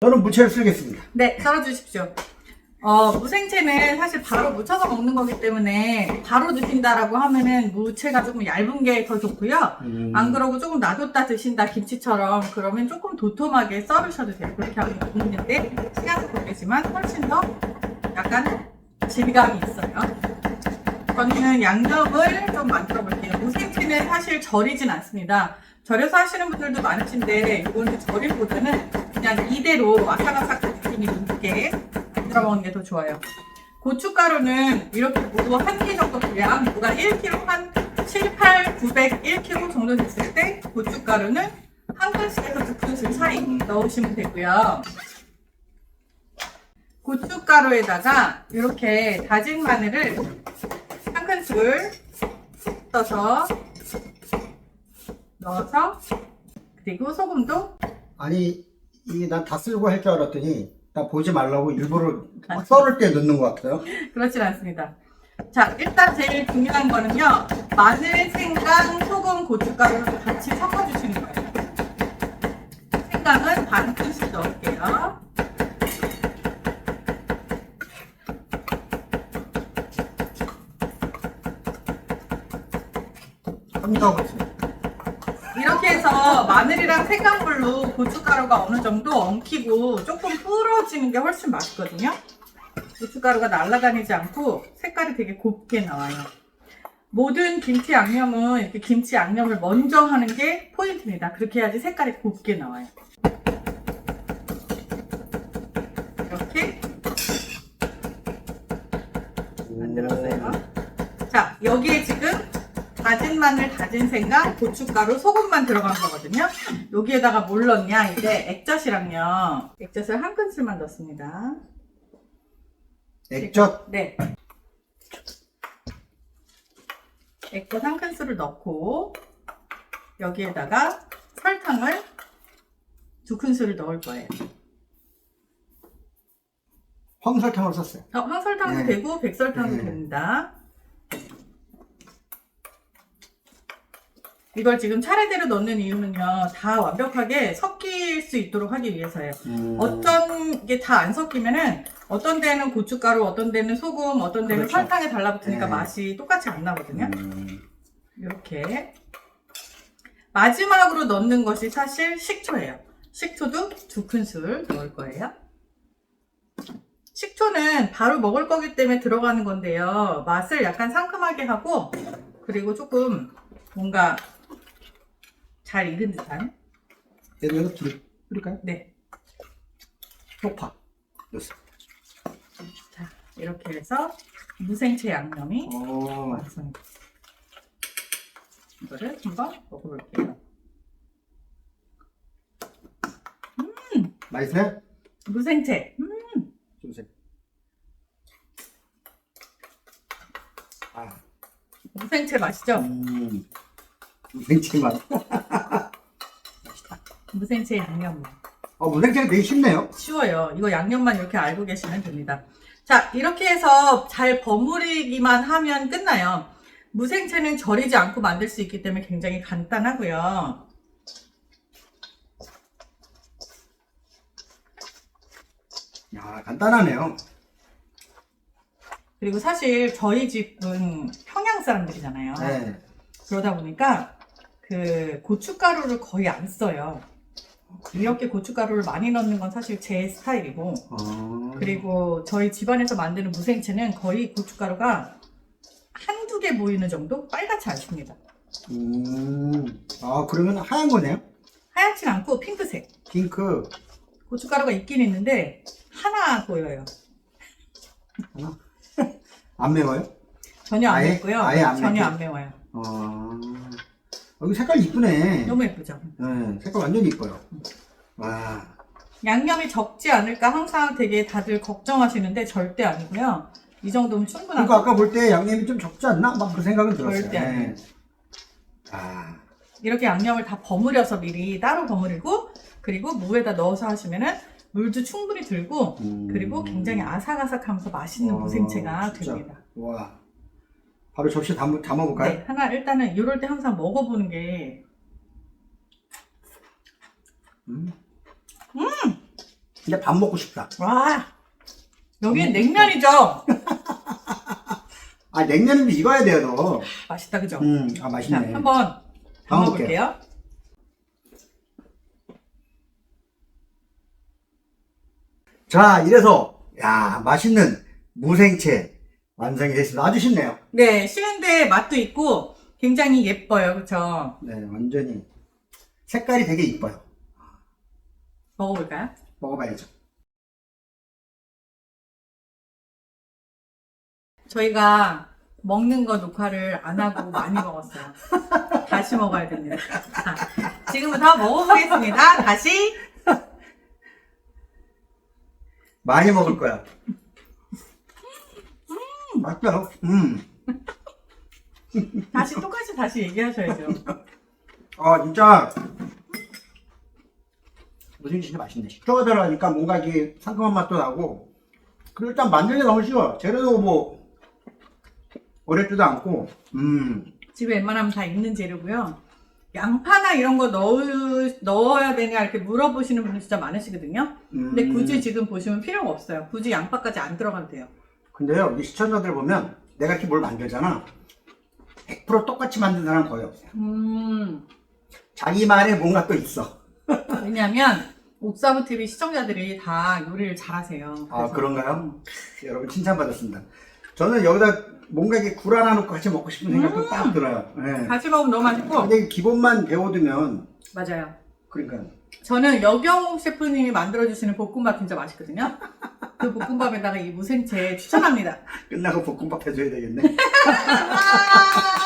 저는 무채를 쓰겠습니다. 네, 썰어주십시오. 어, 무생채는 사실 바로 무쳐서 먹는 거기 때문에 바로 드신다라고 하면은 무채가 조금 얇은 게 더 좋고요. 음. 안 그러고 조금 놔뒀다 드신다 김치처럼 그러면 조금 도톰하게 썰으셔도 돼요. 그렇게 하면 좋은데 시간도 걸리지만 훨씬 더 약간 질감이 있어요. 저는 양념을 좀 만들어 볼게요. 무생채는 사실 절이진 않습니다. 절여서 하시는 분들도 많으신데 이거는 절임보다는 그냥 이대로 아삭아삭 느낌이 있게 만들어 먹는 게 더 좋아요. 고춧가루는 이렇게 무한 개 정도 분량, 무가 1kg 한 7, 8, 900, 1kg 정도 됐을 때 고춧가루는 한 큰술에서 두 큰술 사이 넣으시면 되고요. 고춧가루에다가 이렇게 다진 마늘을 한 큰술 떠서 넣어서 그리고 소금도 아니 이게 난다 쓸고 할 줄 알았더니 나 보지 말라고 일부러 막. 썰을 때 넣는 것 같아요. 그렇진 않습니다. 자, 일단 제일 중요한 거는요. 마늘, 생강, 소금, 고춧가루를 같이 섞어주시는 거예요. 생강은 반 큰씩 넣을게요. 이렇게 해서 마늘이랑 생강물로 고춧가루가 어느 정도 엉키고 조금 불어지는 게 훨씬 맛있거든요. 고춧가루가 날아다니지 않고 색깔이 되게 곱게 나와요. 모든 김치 양념은 이렇게 김치 양념을 먼저 하는 게 포인트입니다. 그렇게 해야지 색깔이 곱게 나와요. 이렇게 만들었어요. 자, 여기에 지금 다진 마늘, 다진 생강, 고춧가루, 소금만 들어간 거거든요. 여기에다가 뭘 넣냐? 이제 액젓이랑요. 액젓을 한 큰술만 넣습니다. 액젓 네. 액젓 한 큰술을 넣고 여기에다가 설탕을 두 큰술을 넣을 거예요. 황설탕을 썼어요. 어, 황설탕도 네. 되고 백설탕도 네. 됩니다. 이걸 지금 차례대로 넣는 이유는요, 다 완벽하게 섞일 수 있도록 하기 위해서예요. 음. 어떤 게 다 안 섞이면은 어떤 데는 고춧가루, 어떤 데는 소금, 어떤 데는 그렇죠. 설탕에 달라붙으니까 네. 맛이 똑같이 안 나거든요. 음. 이렇게 마지막으로 넣는 것이 사실 식초예요. 식초도 두 큰술 넣을 거예요. 식초는 바로 먹을 거기 때문에 들어가는 건데요. 맛을 약간 상큼하게 하고 그리고 조금 뭔가 잘 익은 듯한 얘도 불 뿌릴까요? 네. 쪽파. 자, 이렇게 해서 무생채 양념이 어. 완성입니다. 이거를 한번 먹어볼게요. 맛있어요? 무생채. 음. 아, 무생채 맛있죠? 음. 무생채 맛. 무생채 양념. 어, 무생채가 되게 쉽네요. 쉬워요. 이거 양념만 이렇게 알고 계시면 됩니다. 자, 이렇게 해서 잘 버무리기만 하면 끝나요. 무생채는 절이지 않고 만들 수 있기 때문에 굉장히 간단하고요. 야, 간단하네요. 그리고 사실 저희 집은 평양 사람들이잖아요. 네. 그러다 보니까 그 고춧가루를 거의 안 써요. 이렇게 고춧가루를 많이 넣는 건 사실 제 스타일이고 어. 그리고 저희 집안에서 만드는 무생채는 거의 고춧가루가 한두 개 보이는 정도 빨갛지 않습니다. 음. 아, 그러면 하얀 거네요? 하얗진 않고 핑크색. 핑크. 고춧가루가 있긴 있는데 하나 보여요. 안 매워요? 전혀 안 아예? 맵고요. 아예 안 전혀 맵고? 안 매워요. 어. 여기 색깔 이쁘네. 너무 예쁘죠? 네, 색깔 완전 이뻐요. 와. 양념이 적지 않을까 항상 되게 다들 걱정하시는데 절대 아니고요. 이 정도면 충분하고 그러니까 아까 볼 때 양념이 좀 적지 않나? 막 그 생각은 들었어요. 절대 아니에요. 네. 아. 이렇게 양념을 다 버무려서 미리 따로 버무리고 그리고 무에다 넣어서 하시면은 물도 충분히 들고 음. 그리고 굉장히 아삭아삭하면서 맛있는 와, 무생채가 진짜. 됩니다. 와. 바로 접시에 담, 담아볼까요? 네, 하나 일단은 이럴 때 항상 먹어보는 게 음. 근데 밥 먹고 싶다. 와, 여기는 냉면이죠? 아 냉면은 익어야 돼요, 너. 맛있다, 그죠? 음, 아 자, 맛있네. 한번 담아볼게요. 담아볼게요. 자, 이래서 야 맛있는 무생채 완성이 됐습니다. 아주 쉽네요. 네, 쉬운데 맛도 있고 굉장히 예뻐요, 그쵸? 네, 완전히 색깔이 되게 이뻐요. 먹어볼까요? 먹어봐야죠. 저희가 먹는 거 녹화를 안 하고 많이 먹었어요. 다시 먹어야 됩니다. 자, 지금부터 먹어보겠습니다. 다시. 많이 먹을 거야. 음, 맛있어요. 음. 다시 똑같이 다시 얘기하셔야죠. 아 진짜 무슨 진짜 맛있네. 식초가 들어가니까 뭔가 이게 상큼한 맛도 나고 그리고 일단 만들기 너무 쉬워. 재료도 뭐 어렵지도 않고 음 집에 웬만하면 다 있는 재료고요. 양파나 이런 거 넣을, 넣어야 되냐 이렇게 물어보시는 분들 진짜 많으시거든요. 음. 근데 굳이 지금 보시면 필요가 없어요. 굳이 양파까지 안 들어가도 돼요. 근데요 우리 시청자들 보면 내가 이렇게 뭘 만들잖아 100% 똑같이 만든 사람 거의 없어요. 음, 자기만의 뭔가 또 있어. 왜냐면 옥사부 TV 시청자들이 다 요리를 잘하세요. 아 그래서- 그런가요? 여러분 칭찬받았습니다. 저는 여기다 뭔가 이렇게 굴 하나 넣고 같이 먹고 싶은 생각도 음. 딱 들어요. 예. 같이 먹으면 너무 맛있고 근데 기본만 배워두면 맞아요. 그러니까 저는 여경욱 셰프님이 만들어주시는 볶음밥 진짜 맛있거든요. 그 볶음밥에다가 이 무생채 추천합니다. 끝나고 볶음밥 해줘야 되겠네.